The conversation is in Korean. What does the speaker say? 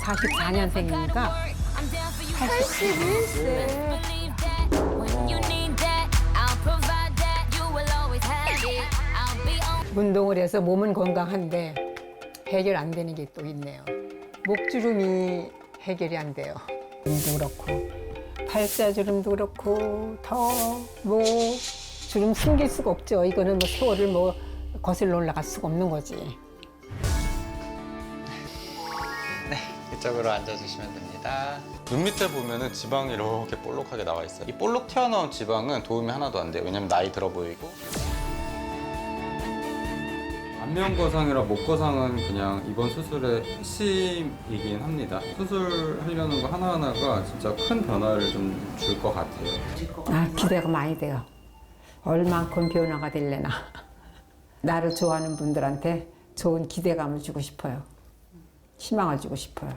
44년생이니까 I'm down for you. 81세. Believe that when you need that, I'll provide that. You will always have it. I'll be on. 운동을 해서 몸은 건강한데 해결 안 되는 게 또 있네요. 목주름이 해결이 안 돼요. 주름도 그렇고 팔자주름도 그렇고 더 뭐 주름 숨길 수가 없죠. 이거는 뭐 세월을 뭐 거슬러 올라갈 수가 없는 거지. 네, 이쪽으로 앉아주시면 됩니다. 눈 밑에 보면은 지방이 이렇게 볼록하게 나와 있어요. 이 볼록 튀어나온 지방은 도움이 하나도 안 돼요. 왜냐면 나이 들어 보이고. 안면거상이라 목거상은 그냥 이번 수술의 핵심이긴 합니다. 수술하려는 거 하나하나가 진짜 큰 변화를 좀 줄 것 같아요. 아 기대가 많이 돼요. 얼만큼 변화가 될래나. 나를 좋아하는 분들한테 좋은 기대감을 주고 싶어요. 희망을 주고 싶어요.